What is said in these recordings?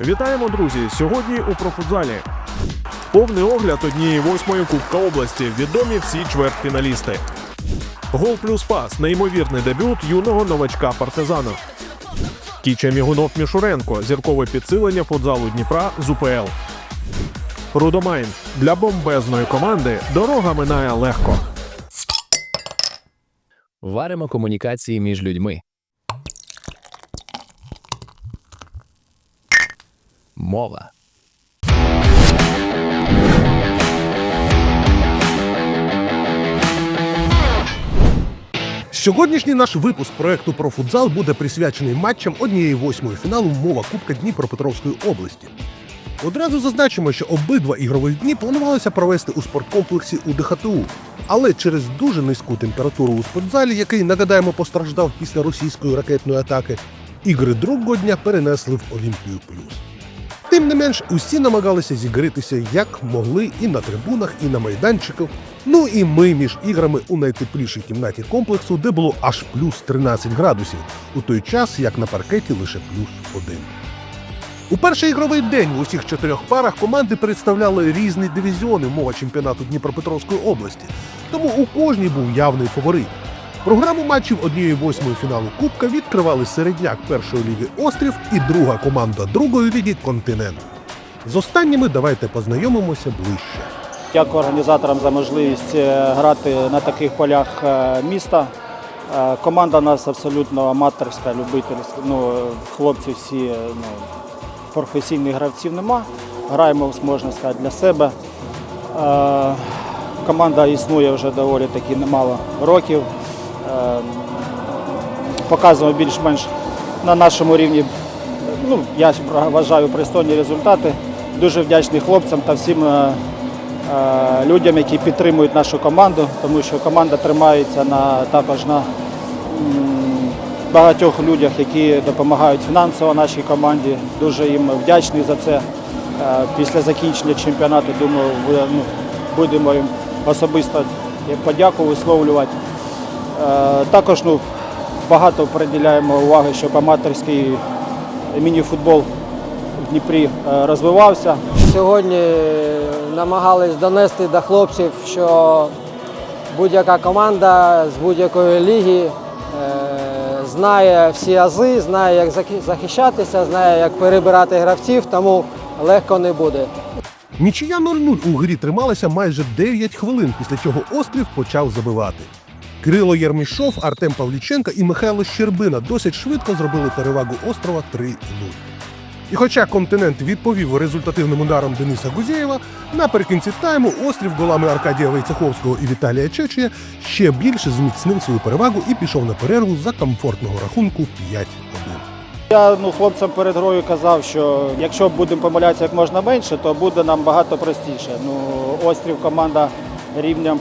Вітаємо, друзі! Сьогодні у профутзалі. Повний огляд однієї восьмої Кубка області. Відомі всі чвертьфіналісти. Гол плюс пас. Неймовірний дебют юного новачка партизану. Кіча Мігунов Мішуренко. Зіркове підсилення футзалу Дніпра з УПЛ. Рудомайн. Для бомбезної команди дорога минає легко. Варимо комунікації між людьми. Мова. Сьогоднішній наш випуск проекту про футзал буде присвячений матчам однієї восьмої фіналу мова Кубка Дніпропетровської області. Одразу зазначимо, що обидва ігрових дні планувалося провести у спорткомплексі у ДХТУ, але через дуже низьку температуру у спортзалі, який нагадаємо постраждав після російської ракетної атаки, ігри другого дня перенесли в Олімпію Плюс. Тим не менш, усі намагалися зігритися як могли і на трибунах, і на майданчиках. Ну і ми між іграми у найтеплішій кімнаті комплексу, де було аж плюс 13 градусів, у той час як на паркеті лише плюс 1. У перший ігровий день в усіх чотирьох парах команди представляли різні дивізіони мова чемпіонату Дніпропетровської області, тому у кожній був явний фаворит. Програму матчів однієї восьмої фіналу Кубка відкривали середняк першої ліги Острів і друга команда другої ліги Континент. З останніми давайте познайомимося ближче. Дякую організаторам за можливість е, грати на таких полях е, міста. Е, Команда у нас абсолютно аматорська, любительська. Ну, хлопці всі ну, професійних гравців нема. Граємо, можна сказати, для себе. Команда існує вже доволі таки немало років. Е, Показуємо більш-менш на нашому рівні ну, я вважаю пристойні результати. Дуже вдячний хлопцям та всім е, е, людям, які підтримують нашу команду, тому що команда тримається на, також на багатьох людях, які допомагають фінансово нашій команді. Дуже їм вдячний за це. Е, Після закінчення чемпіонату, думаю, ну, будемо їм особисто подяку висловлювати. Е, Також ну, багато приділяємо уваги, щоб аматорський міні-футбол в Дніпрі е, розвивався. Сьогодні намагались донести до хлопців, що будь-яка команда з будь-якої ліги е, знає всі ази, знає, як захищатися, знає, як перебирати гравців, тому легко не буде. Нічия 0-0 у грі трималася майже 9 хвилин, після чого Острів почав забивати. Кирило Єрмішов, Артем Павліченко і Михайло Щербина досить швидко зробили перевагу острова 3-0. І хоча континент відповів результативним ударом Дениса Гузєєва, наприкінці тайму острів голами Аркадія Войцеховського і Віталія Чечія ще більше зміцнив свою перевагу і пішов на перерву за комфортного рахунку 5-1. Я ну, хлопцям перед грою казав, що якщо будемо помилятися як можна менше, то буде нам багато простіше. Ну, острів команда рівнем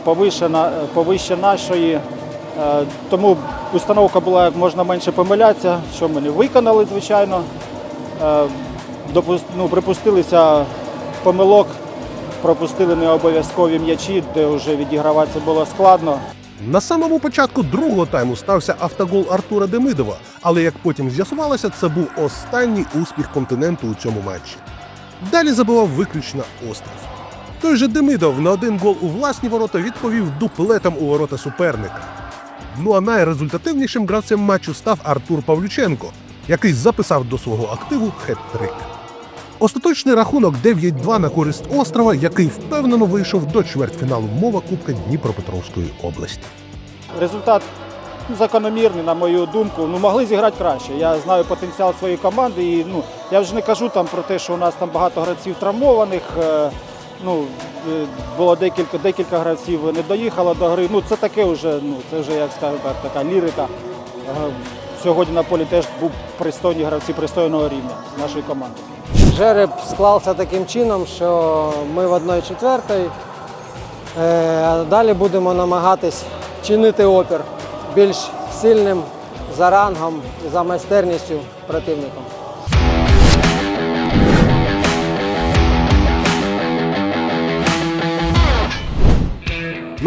повище нашої. Е, Тому установка була як можна менше помилятися, що ми не виконали, звичайно. Е, ну, припустилися помилок, пропустили необов'язкові м'ячі, де вже відіграватися було складно. На самому початку другого тайму стався автогол Артура Демидова, але як потім з'ясувалося, це був останній успіх континенту у цьому матчі. Далі забивав виключно острів. Той же Демидов на один гол у власні ворота відповів дуплетом у ворота суперника. Ну а найрезультативнішим гравцем матчу став Артур Павлюченко, який записав до свого активу хет-трик. Остаточний рахунок 9-2 на користь острова, який впевнено вийшов до чвертьфіналу мова Кубка Дніпропетровської області. Результат закономірний, на мою думку. Ну, могли зіграти краще. Я знаю потенціал своєї команди. І, ну, я вже не кажу там про те, що у нас там багато гравців травмованих. Е, Ну, е, було декілька, декілька гравців не доїхало до гри. Ну, це таке вже, ну, це вже, як скажу так, така лірика. Е, Сьогодні на полі теж був пристойні гравці пристойного рівня нашої команди. Жереб склався таким чином, що ми в 1-4, а далі будемо намагатись чинити опір більш сильним за рангом і за майстерністю противником.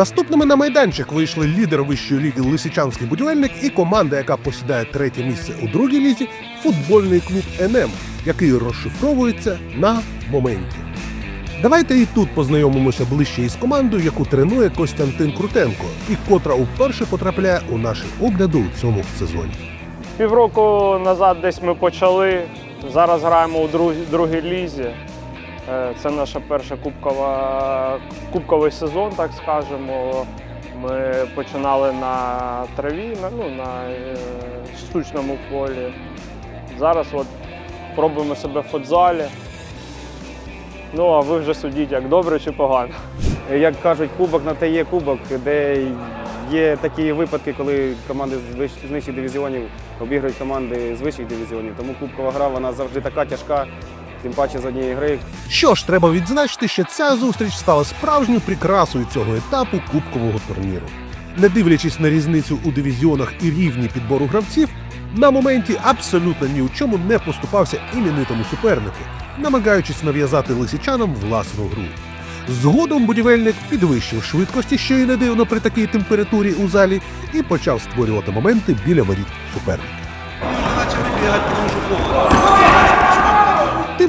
Наступними на майданчик вийшли лідер вищої ліги Лисичанський будівельник і команда, яка посідає третє місце у другій лізі, футбольний клуб НМ, який розшифровується на моменті. Давайте і тут познайомимося ближче із командою, яку тренує Костянтин Крутенко, і котра вперше потрапляє у наші огляди у цьому сезоні. Півроку назад десь ми почали. Зараз граємо у друг- другій лізі. Е, Це наша перша кубкова, кубковий сезон, так скажемо. Ми починали на траві, на, ну, на е, штучному полі. Зараз от пробуємо себе в футзалі. Ну, а ви вже судіть, як добре чи погано. Як кажуть, кубок на те є кубок, де є такі випадки, коли команди з нижчих дивізіонів обіграють команди з вищих дивізіонів. Тому кубкова гра вона завжди така тяжка, тим паче з однієї гри. Що ж, треба відзначити, що ця зустріч стала справжньою прикрасою цього етапу кубкового турніру. Не дивлячись на різницю у дивізіонах і рівні підбору гравців, на моменті абсолютно ні у чому не поступався іменитому супернику, намагаючись нав'язати лисичанам власну гру. Згодом будівельник підвищив швидкості, що і не дивно при такій температурі у залі, і почав створювати моменти біля воріт суперника.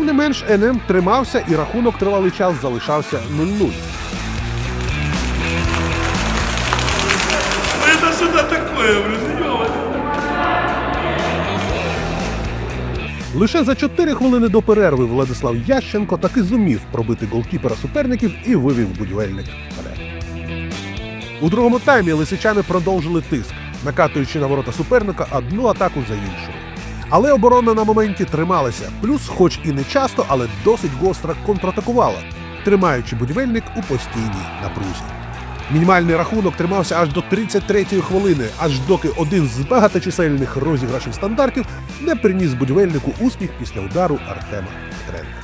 Тим не менш, НМ тримався і рахунок тривалий час залишався 0-0. Это что-то такое, Лише за 4 хвилини до перерви Владислав Ященко таки зумів пробити голкіпера суперників і вивів будівельник вперед. У другому таймі лисичани продовжили тиск, накатуючи на ворота суперника одну атаку за іншою. Але оборона на моменті трималася, плюс, хоч і не часто, але досить гостро контратакувала, тримаючи будівельник у постійній напрузі. Мінімальний рахунок тримався аж до 33-ї хвилини, аж доки один з багаточисельних розіграшів стандартів не приніс будівельнику успіх після удару Артема Петренка.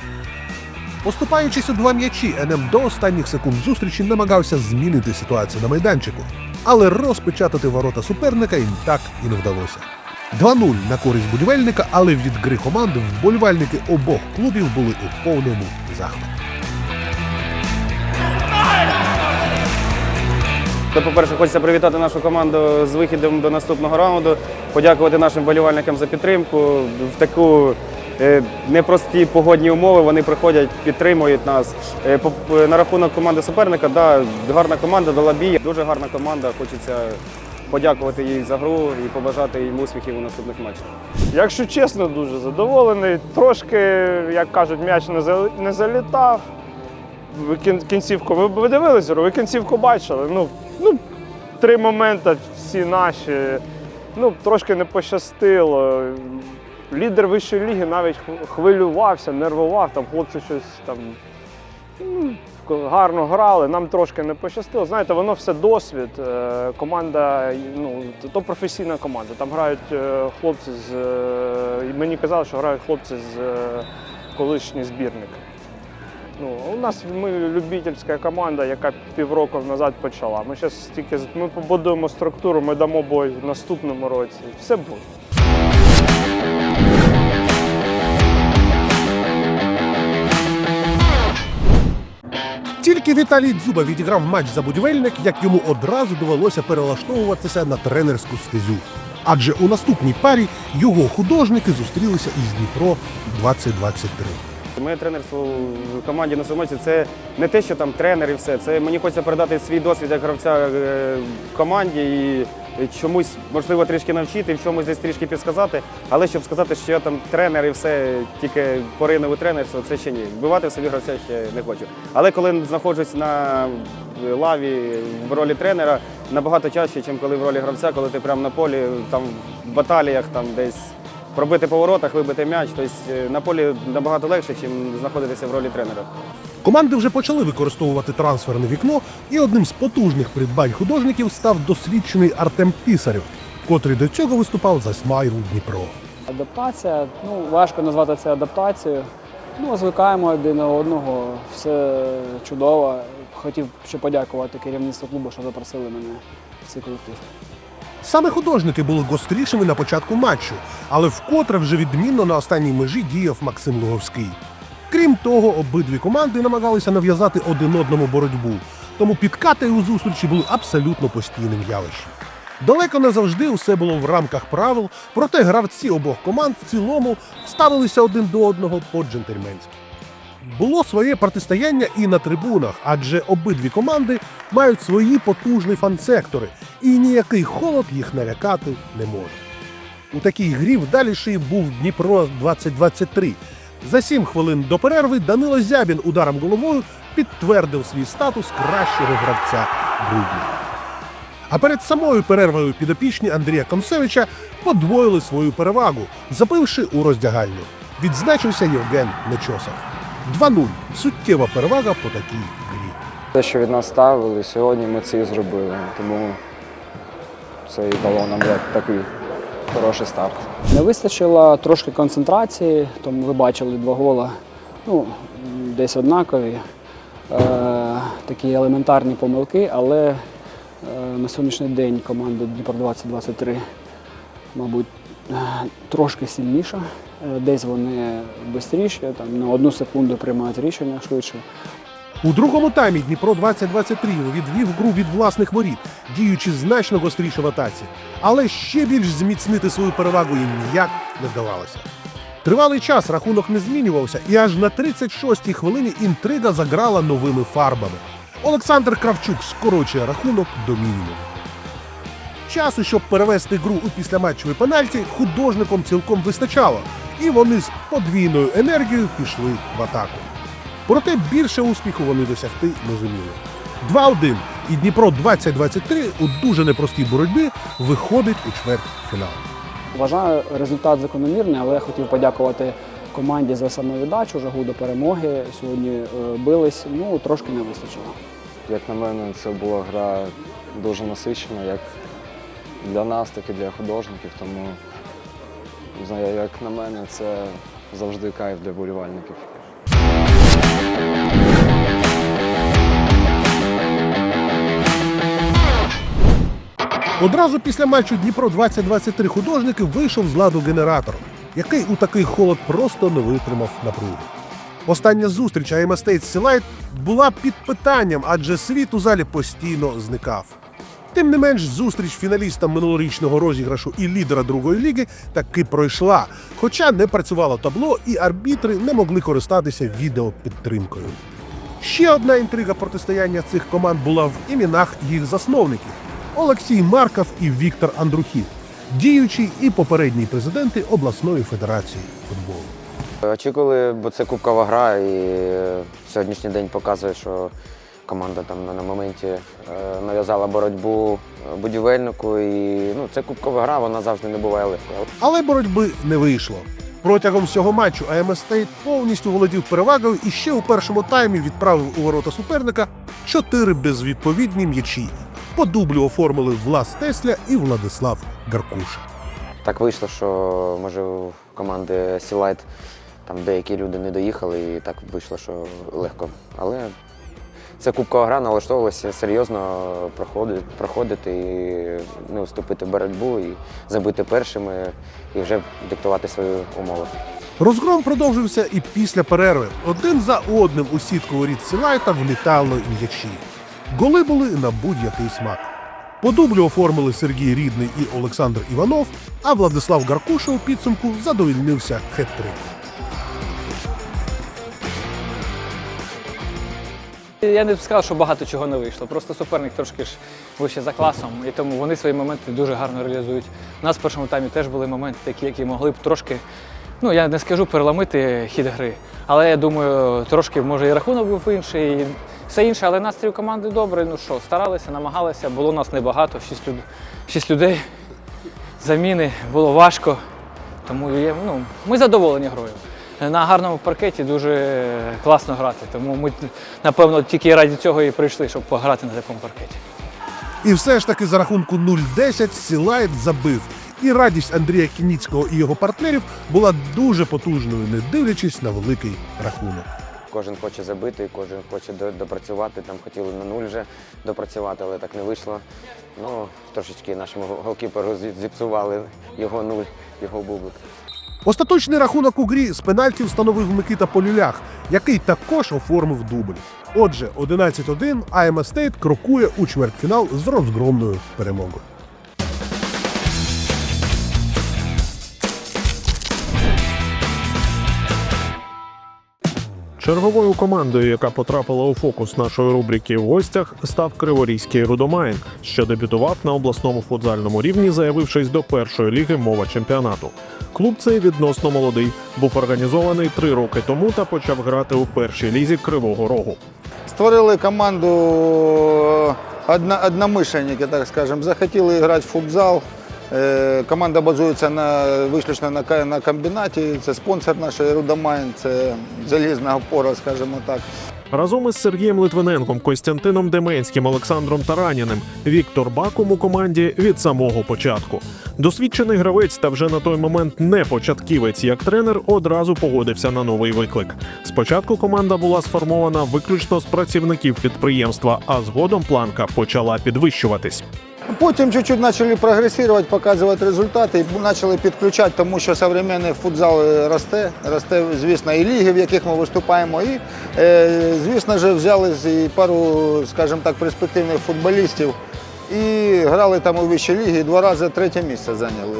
Поступаючись у два м'ячі, НМ до останніх секунд зустрічі намагався змінити ситуацію на майданчику, але розпечатати ворота суперника їм так і не вдалося. 2-0 на користь будівельника, але від гри команди вболівальники обох клубів були у повному захваті. По-перше, хочеться привітати нашу команду з вихідом до наступного раунду, подякувати нашим болівальникам за підтримку. В таку е, непрості погодні умови вони приходять, підтримують нас. Е, е, На рахунок команди суперника, да, гарна команда, дала бій. Дуже гарна команда. Хочеться подякувати їй за гру і побажати їм успіхів у наступних матчах. Якщо чесно, дуже задоволений. Трошки, як кажуть, м'яч не залітав. Ви кінцівку ви дивилися, ви кінцівку бачили. Ну, ну, три моменти всі наші. Ну, трошки не пощастило. Лідер вищої ліги навіть хвилювався, нервував, там хлопці щось там м, гарно грали, нам трошки не пощастило. Знаєте, воно все досвід. Е, Команда, ну, то професійна команда. Там грають е, хлопці з. е, Мені казали, що грають хлопці з колишній збірник. Ну, у нас ми любительська команда, яка півроку назад почала. Ми зараз тільки ми побудуємо структуру, ми дамо бой в наступному році. Все буде. Тільки Віталій Дзюба відіграв матч за будівельник, як йому одразу довелося перелаштовуватися на тренерську стезю. Адже у наступній парі його художники зустрілися із Дніпро 2023. Моє тренерство в команді на Сумиці це не те, що там тренер і все. Це мені хочеться передати свій досвід як гравця в команді і чомусь, можливо, трішки навчити, в чомусь десь трішки підсказати. Але щоб сказати, що я там тренер і все тільки поринув у тренерство, це ще ні. Вбивати в собі гравця ще не хочу. Але коли знаходжусь на лаві в ролі тренера, набагато чаще, ніж коли в ролі гравця, коли ти прямо на полі, там в баталіях, там десь пробити по воротах, вибити м'яч. Тобто е, на полі набагато легше, ніж знаходитися в ролі тренера. Команди вже почали використовувати трансферне вікно, і одним з потужних придбань художників став досвідчений Артем Пісарєв, котрий до цього виступав за Смайру Дніпро. Адаптація, ну важко назвати це адаптацією. Ну, звикаємо один до одного, все чудово. Хотів ще подякувати керівництву клубу, що запросили мене в цей колектив. Саме художники були гострішими на початку матчу, але вкотре вже відмінно на останній межі діяв Максим Луговський. Крім того, обидві команди намагалися нав'язати один одному боротьбу. тому підкати у зустрічі були абсолютно постійним явищем. Далеко не завжди усе було в рамках правил, проте гравці обох команд в цілому ставилися один до одного по-джентльменськи. Було своє протистояння і на трибунах, адже обидві команди мають свої потужні фан-сектори, і ніякий холод їх налякати не може. У такій грі вдаліший був Дніпро 2023. За сім хвилин до перерви Данило Зябін ударом головою підтвердив свій статус кращого гравця грудня. А перед самою перервою підопічні Андрія Консевича подвоїли свою перевагу, забивши у роздягальню. Відзначився Євген Нечосов. 2-0. Суттєва перевага по такій грі. Те, що від нас ставили, сьогодні ми це і зробили. Тому це і дало нам як такий хороший старт. Не вистачило трошки концентрації, тому ви бачили два гола, ну, десь однакові. Е, такі елементарні помилки, але е, на сьогоднішній день команда Дніпро 2023, мабуть, е, трошки сильніша. Е, Десь вони швидші, там на одну секунду приймають рішення швидше. У другому таймі Дніпро 2023 відвів гру від власних воріт, діючи значно гостріше в атаці. Але ще більш зміцнити свою перевагу їм ніяк не вдавалося. Тривалий час рахунок не змінювався, і аж на 36-й хвилині інтрига заграла новими фарбами. Олександр Кравчук скорочує рахунок до мінімуму. Часу, щоб перевести гру у післяматчевий пенальті, художникам цілком вистачало, і вони з подвійною енергією пішли в атаку. Проте більше успіху вони досягти не зуміли. 2-1 і Дніпро 2023 у дуже непростій боротьбі виходить у чвертьфінал. Вважаю результат закономірний, але я хотів подякувати команді за самовіддачу, жагу до перемоги. Сьогодні е, бились, ну трошки не вистачило. Як на мене, це була гра дуже насичена, як для нас, так і для художників. Тому знаю, як на мене, це завжди кайф для вболівальників. Одразу після матчу Дніпро 2023 художники вийшов з ладу генератор, який у такий холод просто не витримав напруги. Остання зустріч АМ Стейт Сілайт була під питанням, адже світ у залі постійно зникав. Тим не менш, зустріч фіналіста минулорічного розіграшу і лідера другої ліги таки пройшла, хоча не працювало табло, і арбітри не могли користатися відеопідтримкою. Ще одна інтрига протистояння цих команд була в іменах їх засновників Олексій Марков і Віктор Андрухів, діючі і попередні президенти обласної федерації футболу. Очікували, бо це кубкова гра, і е, сьогоднішній день показує, що команда там на- моменті е, нав'язала боротьбу е, будівельнику. І ну, це кубкова гра, вона завжди не буває легкою. Але боротьби не вийшло. Протягом всього матчу АМ Стейт повністю володів перевагою і ще у першому таймі відправив у ворота суперника чотири безвідповідні м'ячі. По дублю оформили Влас Тесля і Владислав Гаркуша. Так вийшло, що може у команди Сілайт там деякі люди не доїхали, і так вийшло, що легко. Але це кубкова гра, налаштовувалася серйозно проходити, проходити і не вступити в боротьбу, і забити першими, і вже диктувати свої умови. Розгром продовжився і після перерви. Один за одним у сітку воріт Сілайта влітали м'ячі. Голи були на будь-який смак. По дублю оформили Сергій Рідний і Олександр Іванов, а Владислав Гаркуша у підсумку задовольнився хет-триком. Я не б сказав, що багато чого не вийшло. Просто суперник трошки ж вище за класом, і тому вони свої моменти дуже гарно реалізують. У нас в першому таймі теж були моменти такі, які могли б трошки, ну я не скажу переламити хід гри, але я думаю, трошки може і рахунок був інший, і все інше, але настрій у команди добрий. Ну що, старалися, намагалися, було нас небагато, шість, люд... шість людей. Заміни було важко. Тому ну, ми задоволені грою. На гарному паркеті дуже класно грати. Тому ми, напевно, тільки раді цього і прийшли, щоб пограти на такому паркеті. І все ж таки за рахунку 0-10 Сілайт забив. І радість Андрія Кініцького і його партнерів була дуже потужною, не дивлячись на великий рахунок. Кожен хоче забити, кожен хоче допрацювати. Там хотіли на нуль вже допрацювати, але так не вийшло. Ну, трошечки нашому голкіперу зіпсували його нуль, його бублик. Остаточний рахунок у грі з пенальтів встановив Микита Полюлях, який також оформив дубль. Отже, 11-1 АМ Стейт крокує у чвертьфінал з розгромною перемогою. Черговою командою, яка потрапила у фокус нашої рубрики в гостях, став Криворізький Рудомайн, що дебютував на обласному футзальному рівні, заявившись до першої ліги мова чемпіонату. Клуб цей відносно молодий, був організований три роки тому та почав грати у першій лізі Кривого Рогу. Створили команду одно, одномишленники, так скажемо. Захотіли грати в футзал. Е, Команда базується на виключно на, на комбінаті. Це спонсор наш Рудомайн, це залізна опора, скажімо так. Разом із Сергієм Литвиненком, Костянтином Деменським, Олександром Тараніним, Віктор Бакум у команді від самого початку. Досвідчений гравець та вже на той момент не початківець як тренер одразу погодився на новий виклик. Спочатку команда була сформована виключно з працівників підприємства, а згодом планка почала підвищуватись. Потім чуть-чуть почали прогресувати, показувати результати і почали підключати, тому що сучасний футзал е, росте. Росте, звісно, і ліги, в яких ми виступаємо. І, е, звісно ж, взяли і пару, скажімо так, перспективних футболістів і грали там у вищій лігі, два рази третє місце зайняли.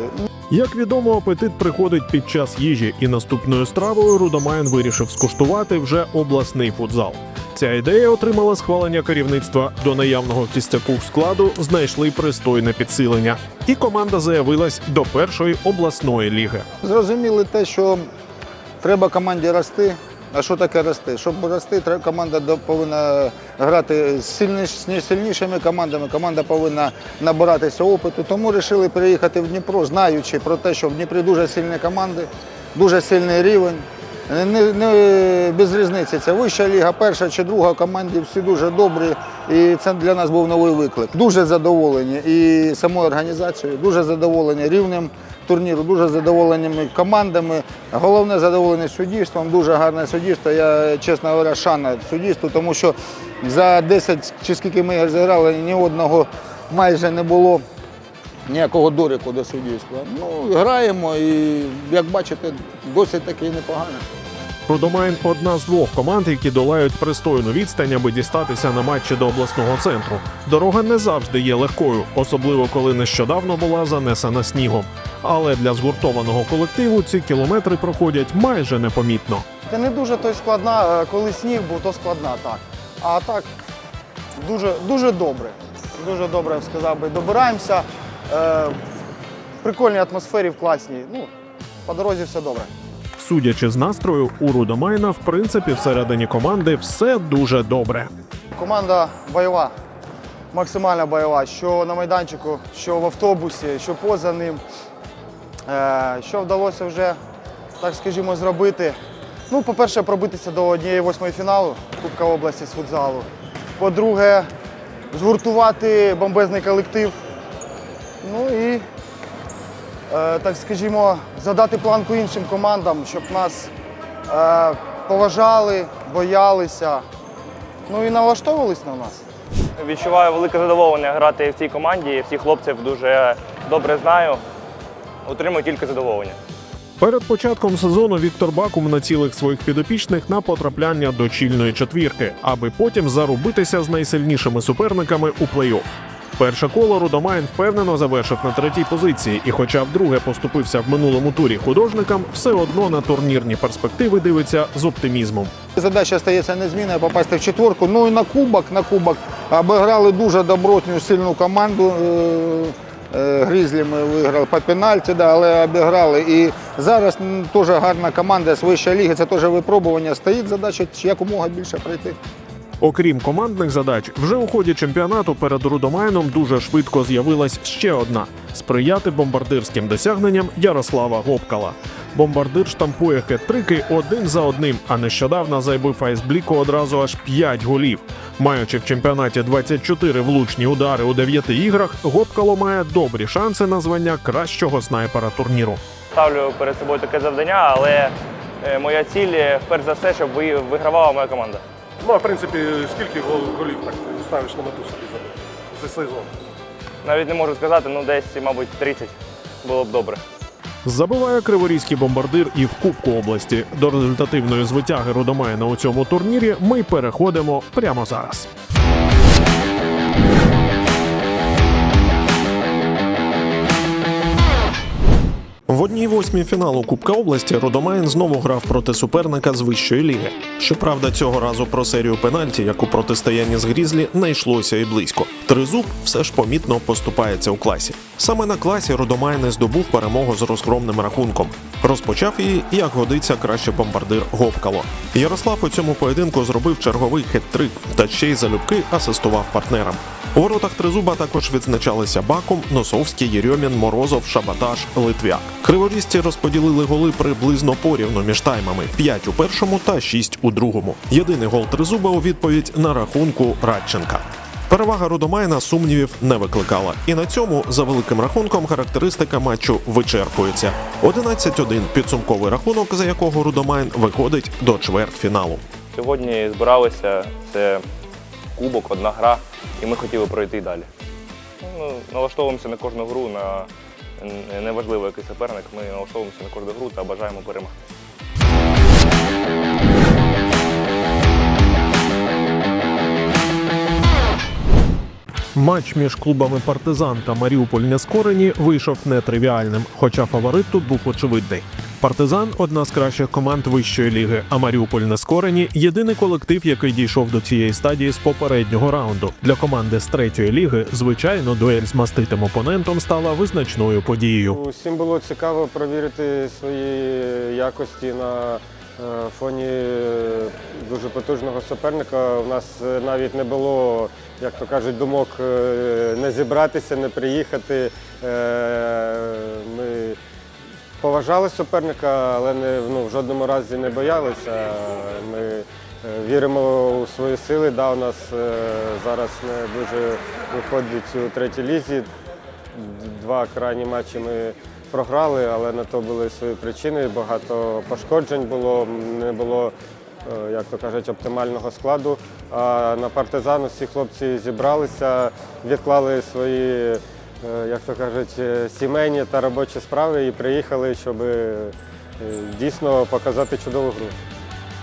Як відомо, апетит приходить під час їжі, і наступною стравою Рудомайн вирішив скуштувати вже обласний футзал. Ця ідея отримала схвалення керівництва до наявного кістяку складу, знайшли пристойне підсилення, і команда заявилась до першої обласної ліги. Зрозуміли те, що треба команді рости. А що таке рости? Щоб рости, команда повинна грати з сильнішими командами. Команда повинна набиратися опиту. Тому вирішили переїхати в Дніпро, знаючи про те, що в Дніпрі дуже сильні команди, дуже сильний рівень. Не, не, без різниці, це вища ліга, перша чи друга команді всі дуже добрі. І це для нас був новий виклик. Дуже задоволені і самою організацією, дуже задоволені рівнем турніру, дуже задоволеними командами. Головне задоволені суддівством, дуже гарне суддівство. Я, чесно говоря, шана суддівству, тому що за 10 чи скільки ми зіграли, ні одного майже не було ніякого дорику до суддівства. Ну, граємо і, як бачите, досить таки непогано. Рудомайн одна з двох команд, які долають пристойну відстань, аби дістатися на матчі до обласного центру. Дорога не завжди є легкою, особливо коли нещодавно була занесена снігом. Але для згуртованого колективу ці кілометри проходять майже непомітно. Це не дуже то складна, е, коли сніг був, то складна так. А так дуже, дуже добре. Дуже добре, сказав би. Добираємося е, в прикольній атмосфері, в класній. Ну, по дорозі все добре. Судячи з настрою, у Рудомайна, в принципі, всередині команди все дуже добре. Команда бойова, максимально бойова, що на майданчику, що в автобусі, що поза ним. Е, що вдалося вже, так скажімо, зробити. Ну, по-перше, пробитися до однієї восьмої фіналу Кубка області з футзалу. По-друге, згуртувати бомбезний колектив. Ну і, так скажімо, задати планку іншим командам, щоб нас е, поважали, боялися, ну і налаштовувались на нас. Відчуваю велике задоволення грати в цій команді. Всіх хлопців дуже добре знаю. Отримую тільки задоволення. Перед початком сезону Віктор Бакум націлив своїх підопічних на потрапляння до чільної четвірки, аби потім зарубитися з найсильнішими суперниками у плей-офф. Перше коло Рудомайн впевнено завершив на третій позиції, і, хоча вдруге поступився в минулому турі художникам, все одно на турнірні перспективи дивиться з оптимізмом. Задача стається незмінною попасти в четверку. Ну і на кубок, на кубок обіграли дуже добротну, сильну команду. Е, е, Грізлі ми виграли по пенальті, да, але обіграли. І зараз теж гарна команда з вищої ліги, це теж випробування. Стоїть задача якомога більше пройти. Окрім командних задач, вже у ході чемпіонату перед Рудомайном дуже швидко з'явилась ще одна сприяти бомбардирським досягненням Ярослава Гопкала. Бомбардир штампує хет-трики один за одним, а нещодавно зайбив Айсбліку одразу аж 5 голів. Маючи в чемпіонаті 24 влучні удари у 9 іграх, Гопкало має добрі шанси на звання кращого снайпера турніру. Ставлю перед собою таке завдання, але е, моя ціль, е, перш за все, щоб ви- вигравала моя команда. Ну, а в принципі, скільки голів так ставиш на мету собі за сезон? Навіть не можу сказати, ну десь, мабуть, 30 було б добре. Забиває криворізький бомбардир і в Кубку області. До результативної звитяги Рудомайна у цьому турнірі ми переходимо прямо зараз. В одній восьмій фіналу Кубка області Рудомайн знову грав проти суперника з вищої ліги. Щоправда, цього разу про серію пенальті, як у протистоянні з Грізлі, не йшлося і близько. Тризуб все ж помітно поступається у класі. Саме на класі Рудомайн і здобув перемогу з розгромним рахунком. Розпочав її, як годиться, краще бомбардир Гопкало. Ярослав у цьому поєдинку зробив черговий хет-трик та ще й залюбки асистував партнерам. У воротах тризуба також відзначалися Бакум, Носовський, Єрьомін, Морозов, Шабаташ, Литвяк. Криворізці розподілили голи приблизно порівну між таймами: 5 у першому та 6 у другому. Єдиний гол тризуба у відповідь на рахунку Радченка. Перевага Рудомайна сумнівів не викликала, і на цьому за великим рахунком характеристика матчу вичерпується. 11-1 підсумковий рахунок, за якого Рудомайн виходить до чвертьфіналу. Сьогодні збиралися, це кубок, одна гра, і ми хотіли пройти далі. Ну, налаштовуємося на кожну гру, на неважливо який суперник, ми налаштовуємося на кожну гру та бажаємо перемогти. Матч між клубами Партизан та Маріуполь Нескорені вийшов нетривіальним, хоча фаворит тут був очевидний. Партизан одна з кращих команд вищої ліги, а Маріуполь Нескорені єдиний колектив, який дійшов до цієї стадії з попереднього раунду. Для команди з третьої ліги, звичайно, дуель з маститим опонентом стала визначною подією. Усім було цікаво провірити свої якості на е, фоні е, дуже потужного суперника. У нас е, навіть не було, як то кажуть, думок не зібратися, не приїхати. Ми поважали суперника, але не, ну, в жодному разі не боялися. Ми віримо у свої сили. Да, у нас зараз не дуже виходить у третій лізі. Два крайні матчі ми програли, але на то були свої причини. Багато пошкоджень було, не було, е, як то кажуть, оптимального складу. А на партизан всі хлопці зібралися, відклали свої, е, як то кажуть, е, сімейні та робочі справи і приїхали, щоб дійсно показати чудову гру.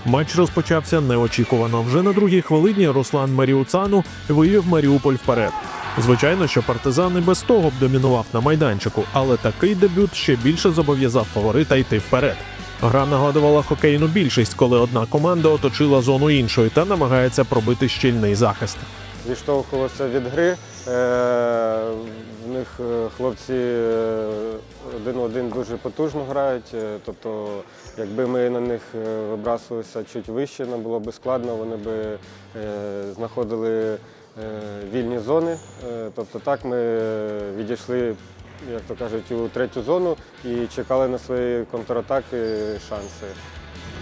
Матч розпочався неочікувано. Вже на другій хвилині Руслан Маріуцану вивів Маріуполь вперед. Звичайно, що партизан і без того б домінував на майданчику, але такий дебют ще більше зобов'язав фаворита йти вперед. Гра нагадувала хокейну більшість, коли одна команда оточила зону іншої та намагається пробити щільний захист. відштовхувався від гри. Е, В них е, хлопці е, один в один дуже потужно грають. Е, Тобто, якби ми на них е, вибрасувалися чуть вище, нам було б складно, вони б е, знаходили е, вільні зони. Е, Тобто так ми е, відійшли, як то кажуть, у третю зону і чекали на свої контратаки, шанси.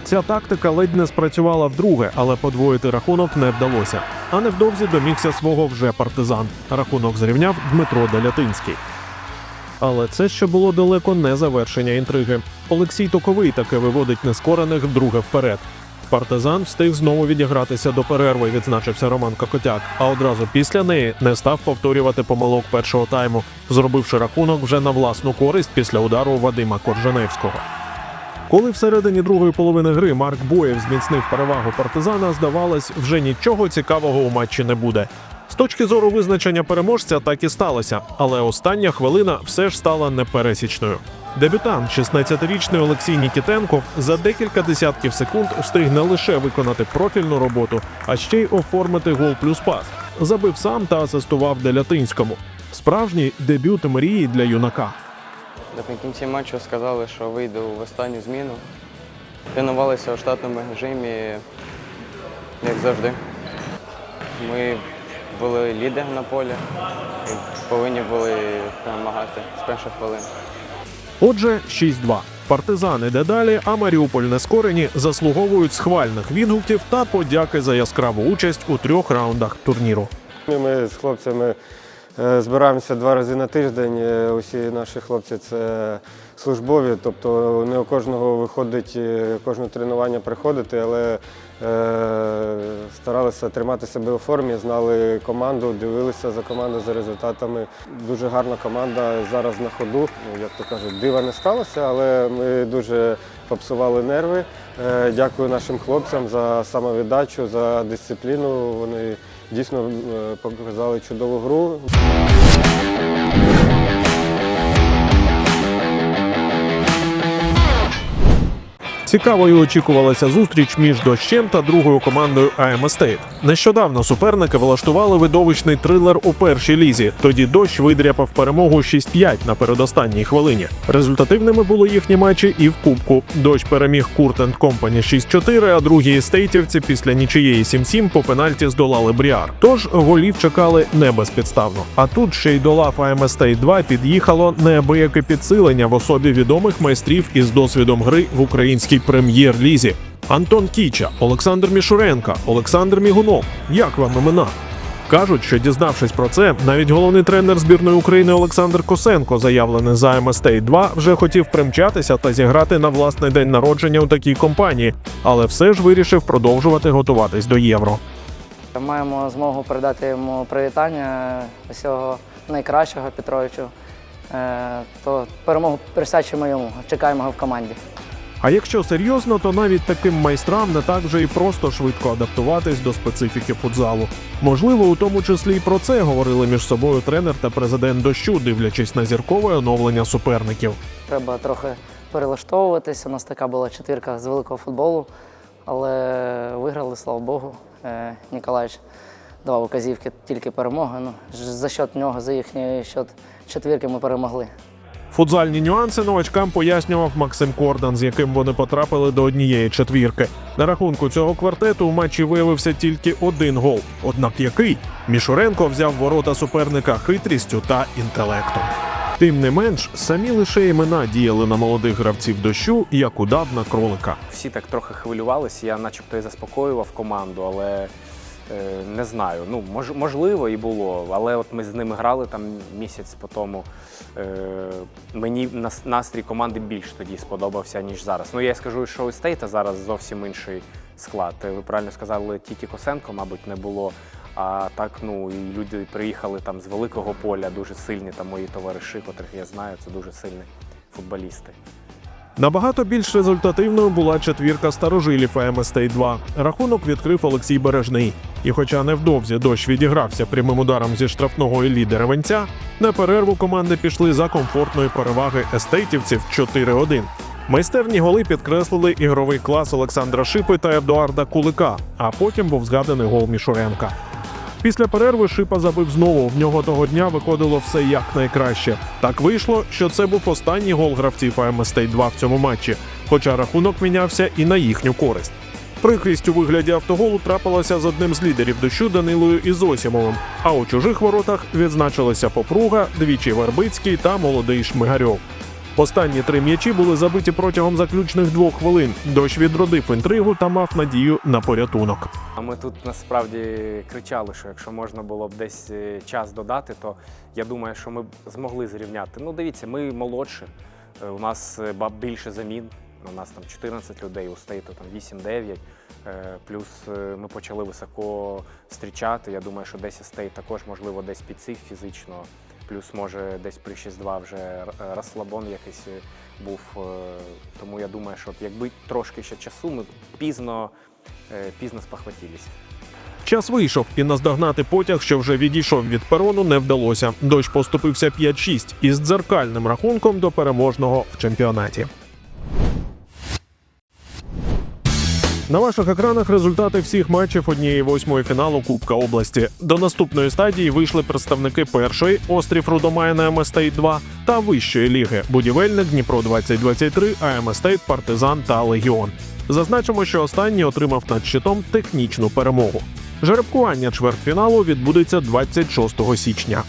Ця тактика ледь не спрацювала вдруге, але подвоїти рахунок не вдалося. А невдовзі домігся свого вже партизан. Рахунок зрівняв Дмитро Далятинський. Але це ще було далеко не завершення інтриги. Олексій Токовий таки виводить нескорених вдруге вперед. Партизан встиг знову відігратися до перерви, відзначився Роман Кокотяк. А одразу після неї не став повторювати помилок першого тайму, зробивши рахунок вже на власну користь після удару Вадима Коржаневського. Коли всередині другої половини гри Марк Боєв зміцнив перевагу партизана, здавалось, вже нічого цікавого у матчі не буде. З точки зору визначення переможця так і сталося, але остання хвилина все ж стала непересічною. Дебютант, 16-річний Олексій Нікітенков, за декілька десятків секунд встиг не лише виконати профільну роботу, а ще й оформити гол плюс пас. Забив сам та асистував Делятинському. Справжній дебют мрії для юнака. Наприкінці матчу сказали, що вийду в останню зміну. Тренувалися у штатному режимі, як завжди. Ми були лідером на полі і повинні були перемагати з перших хвилин. Отже, 6-2. Партизан іде далі, а Маріуполь нескорені заслуговують схвальних відгуків та подяки за яскраву участь у трьох раундах турніру. Ми з хлопцями Е, Збираємося два рази на тиждень. Е, Усі наші хлопці це службові, тобто не у кожного виходить е, кожне тренування приходити, але е, старалися тримати себе у формі, знали команду, дивилися за командою за результатами. Дуже гарна команда зараз на ходу. Ну, Як то кажуть, дива не сталося, але ми дуже попсували нерви. Е, Дякую нашим хлопцям за самовіддачу, за дисципліну. Вони дійсно показали чудову гру. Цікавою очікувалася зустріч між дощем та другою командою АМ Стейт. Нещодавно суперники влаштували видовищний трилер у першій лізі. Тоді дощ видряпав перемогу 6-5 на передостанній хвилині. Результативними були їхні матчі і в кубку. Дощ переміг Курт енд Компані 6-4, а другі стейтівці після нічиєї 7-7 по пенальті здолали Бріар. Тож голів чекали не безпідставно. А тут ще й до лав АМ Стейт 2 під'їхало неабияке підсилення в особі відомих майстрів із досвідом гри в українській прем'єр-лізі. Антон Кіча, Олександр Мішуренка, Олександр Мігунов. Як вам імена? Кажуть, що дізнавшись про це, навіть головний тренер збірної України Олександр Косенко, заявлений за МСТ 2 вже хотів примчатися та зіграти на власний день народження у такій компанії, але все ж вирішив продовжувати готуватись до євро. Маємо змогу передати йому привітання усього найкращого Петровичу. Е, То перемогу присвячуємо йому. Чекаємо його в команді. А якщо серйозно, то навіть таким майстрам не так вже і просто швидко адаптуватись до специфіки футзалу. Можливо, у тому числі і про це говорили між собою тренер та президент дощу, дивлячись на зіркове оновлення суперників. Треба трохи перелаштовуватись. У нас така була четвірка з великого футболу, але виграли, слава Богу. Е, Ніколаєвич давав указівки тільки перемоги. Ну, за счет нього, за їхній счет четвірки ми перемогли. Футзальні нюанси новачкам пояснював Максим Кордан, з яким вони потрапили до однієї четвірки. На рахунку цього квартету у матчі виявився тільки один гол. Однак який Мішуренко взяв ворота суперника хитрістю та інтелектом. Тим не менш, самі лише імена діяли на молодих гравців дощу, як удав на кролика. Всі так трохи хвилювалися, я начебто і заспокоював команду, але не знаю. Ну, мож, можливо, і було. Але от ми з ними грали там місяць по тому. Е, мені нас- настрій команди більш тоді сподобався, ніж зараз. Ну, я скажу, що у Стейта зараз зовсім інший склад. Е, Ви правильно сказали, тільки Косенко, мабуть, не було. А так, ну і люди приїхали там з великого поля, дуже сильні там мої товариші, котрих я знаю, це дуже сильні футболісти. Набагато більш результативною була четвірка старожилів АМСТ 2 Рахунок відкрив Олексій Бережний. І хоча невдовзі дощ відігрався прямим ударом зі штрафного Іллі Деревенця, на перерву команди пішли за комфортної переваги естейтівців 4-1. Майстерні голи підкреслили ігровий клас Олександра Шипи та Едуарда Кулика, а потім був згаданий гол Мішуренка. Після перерви Шипа забив знову. В нього того дня виходило все як найкраще. Так вийшло, що це був останній гол гравців АМСТ 2 в цьому матчі, хоча рахунок мінявся і на їхню користь. Прикрість у вигляді автоголу трапилася з одним з лідерів дощу Данилою Ізосімовим. А у чужих воротах відзначилися Попруга, двічі Вербицький та молодий Шмигарьов. Останні три м'ячі були забиті протягом заключних двох хвилин. Дощ відродив інтригу та мав надію на порятунок. А ми тут насправді кричали, що якщо можна було б десь е, час додати, то я думаю, що ми б змогли зрівняти. Ну, дивіться, ми молодші, е, у нас е, більше замін. У нас там 14 людей, у стейту там 8-9. Е, Плюс ми почали високо зустрічати. Я думаю, що десь стейт також, можливо, десь підсив фізично. Плюс, може, десь при 6-2 вже розслабон якийсь е, був. Е, Тому я думаю, що якби трошки ще часу, ми пізно, е, пізно спохватились. Час вийшов, і наздогнати потяг, що вже відійшов від перону, не вдалося. Дощ поступився 5-6 із дзеркальним рахунком до переможного в чемпіонаті. На ваших екранах результати всіх матчів однієї восьмої фіналу Кубка області. До наступної стадії вийшли представники першої Острів Рудомайна МСТ 2 та вищої ліги Будівельник Дніпро 2023 АМСТ Партизан та Легіон. Зазначимо, що останній отримав над щитом технічну перемогу. Жеребкування чвертьфіналу відбудеться 26 січня.